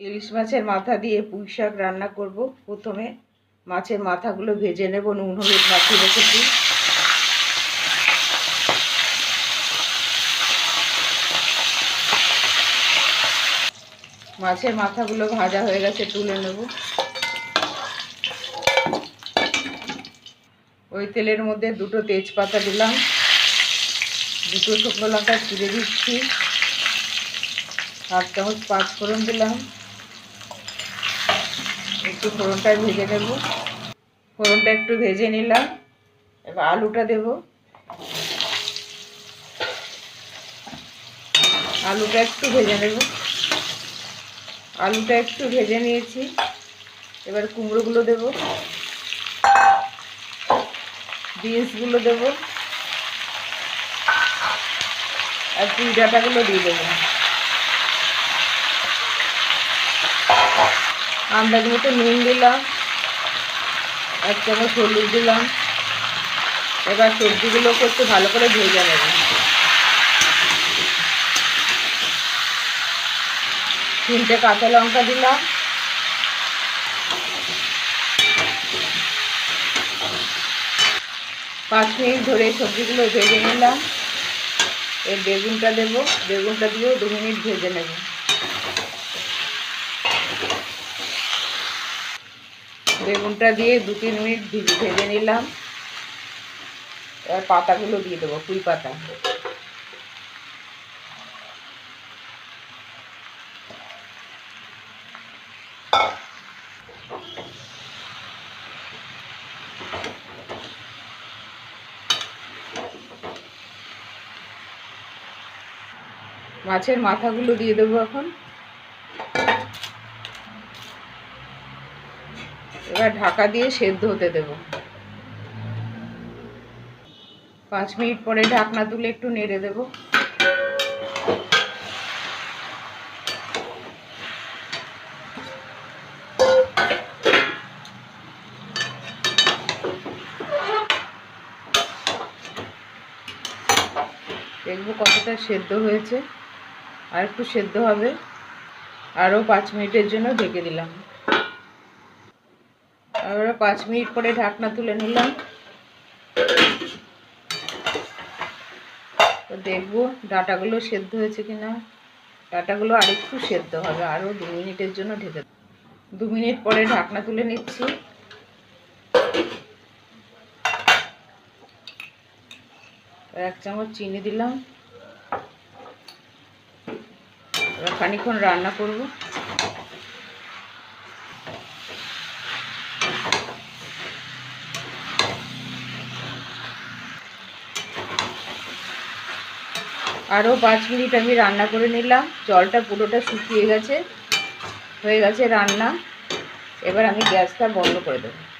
ইলিশ মাছের মাথা দিয়ে পুঁই শাক রান্না করব। প্রথমে মাছের মাথাগুলো ভেজে নেব নুন, হলুদ, মাখিয়ে রেখেছি। মাছের মাথাগুলো ভাজা হয়ে গেছে, তুলে নেব। ওই তেলের মধ্যে দুটো তেজপাতা দিলাম। দুটো শুকনো লঙ্কা চিড়ে দিচ্ছি। হাফ চামচ পাঁচ ফোড়ন দিলাম। একটু ফোড়নটা ভেজে নেব। ফোড়নটা একটু ভেজে নিলাম। এবার আলুটা দেব। আলুটা একটু ভেজে নেব। আলুটা একটু ভেজে নিয়েছি। এবার কুমড়োগুলো দেব। বিনসগুলো দেব। আর পুঁই ডাঁটাগুলো দিয়ে দেবো। আন্দাজ মতো নুন দিলাম, এক চামচ হলুদ দিলাম। এবার সবজিগুলোকে একটু ভালো করে ভেজে নেব। তিনটে কাঁচা লঙ্কা দিলাম। পাঁচ মিনিট ধরে সবজিগুলো ভেজে নিলাম। এর বেগুনটা দেবো। বেগুনটা দিয়েও দু মিনিট ভেজে নেব। বেগুনটা দিয়ে দু তিন মিনিট ভিজে নিলাম। এবার পাতাগুলো দিয়ে দেবো কুই পাতা। মাছের মাথাগুলো দিয়ে দেবো এখন। এবার ঢাকা দিয়ে সেদ্ধ হতে দেব। পাঁচ মিনিট পরে ঢাকনা তুলে একটু নেড়ে দেব। দেখব কতটা সেদ্ধ হয়েছে। আর একটু সেদ্ধ হবে। আরও পাঁচ মিনিটের জন্য ঢেকে দিলাম। আবার পাঁচ মিনিট পরে ঢাকনা তুলে নিলাম। তো দেখব ডাটাগুলো সেদ্ধ হয়েছে কিনা। ডাটাগুলো আর একটু সেদ্ধ হবে আরও দু মিনিটের জন্য ঢেকে দু মিনিট পরে ঢাকনা তুলে নিচ্ছি। এক চামচ চিনি দিলাম। খানিক্ষণ রান্না করব। আরও পাঁচ মিনিট আমি রান্না করে নিলাম। জলটা পুরোটা শুকিয়ে গেছে। হয়ে গেছে রান্না। এবার আমি গ্যাসটা বন্ধ করে দেবো।